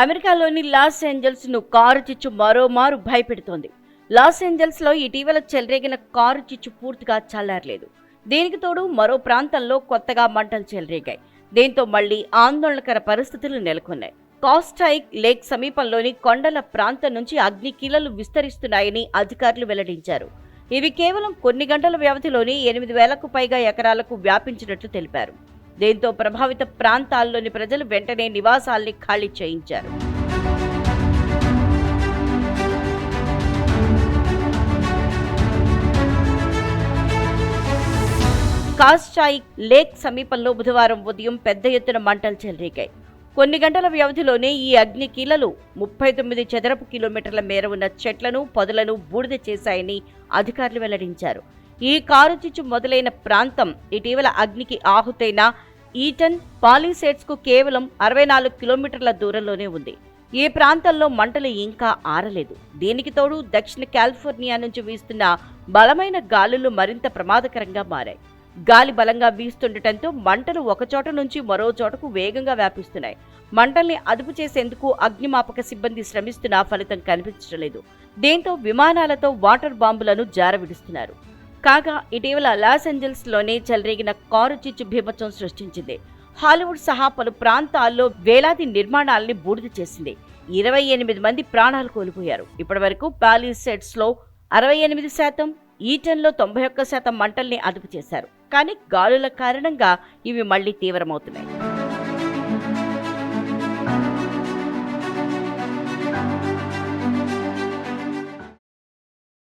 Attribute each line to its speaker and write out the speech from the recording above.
Speaker 1: అమెరికాలోని loss ఏంజల్స్ను car చిచ్చు మరోమారు భయపెడుతోంది. లాస్ ఏంజల్స్లో ఇటీవల చెలరేగిన కారు చిచ్చు పూర్తిగా చల్లారలేదు. దీనికి తోడు మరో ప్రాంతంలో కొత్తగా మంటలు చెలరేగాయి. దీంతో మళ్ళీ ఆందోళనకర పరిస్థితులు నెలకొన్నాయి. కాస్టైక్ లేక్ సమీపంలోని కొండల ప్రాంతం నుంచి అగ్ని కీలలు విస్తరిస్తున్నాయని అధికారులు వెల్లడించారు. ఇవి కేవలం కొన్ని గంటల వ్యవధిలోనే ఎనిమిది వేలకు పైగా ఎకరాలకు వ్యాపించినట్లు తెలిపారు. దీంతో ప్రభావిత ప్రాంతాల్లోని ప్రజలు వెంటనే నివాసాల్ని ఖాళీ చేయించారు. కాస్చాయి లేక్ సమీపంలో బుధవారం ఉదయం పెద్ద ఎత్తున మంటలు చెలరేగాయి. కొన్ని గంటల వ్యవధిలోనే ఈ అగ్ని కీలలు ముప్పై తొమ్మిది చదరపు కిలోమీటర్ల మేర ఉన్న చెట్లను పొదలను బూడిద చేశాయని అధికారులు వెల్లడించారు. ఈ కారు చిచ్చు మొదలైన ప్రాంతం ఇటీవల అగ్నికి ఆహుతైన ఈటన్ పాలిసేట్స్కు కేవలం అరవై నాలుగు కిలోమీటర్ల దూరంలోనే ఉంది. ఈ ప్రాంతంలో మంటలు ఇంకా ఆరలేదు. దీనికి తోడు దక్షిణ కాలిఫోర్నియా నుంచి వీస్తున్న బలమైన గాలులు మరింత ప్రమాదకరంగా మారాయి. గాలి బలంగా వీస్తుండటంతో మంటలు ఒకచోట నుంచి మరో చోటకు వేగంగా వ్యాపిస్తున్నాయి. మంటల్ని అదుపు చేసేందుకు అగ్నిమాపక సిబ్బంది శ్రమిస్తున్నా ఫలితం కనిపించడం లేదు దీంతో విమానాలతో వాటర్ బాంబులను జారవిడుస్తున్నారు. కాగా ఇటీవల లాస్ ఏంజల్స్లోనే చెలరేగిన కారు చిచ్చు భీభత్సం సృష్టించింది. హాలీవుడ్ సహా పలు ప్రాంతాల్లో వేలాది నిర్మాణాలని బూడిద చేసింది. ఇరవై ఎనిమిది మంది ప్రాణాలు కోల్పోయారు. ఇప్పటి వరకు పాలిసెట్స్ అరవై ఎనిమిది శాతం ఈటన్లో తొంభై ఒక్క శాతం మంటల్ని అదుపు చేశారు. కానీ గాలుల కారణంగా ఇవి మళ్ళీ తీవ్రమవుతున్నాయి.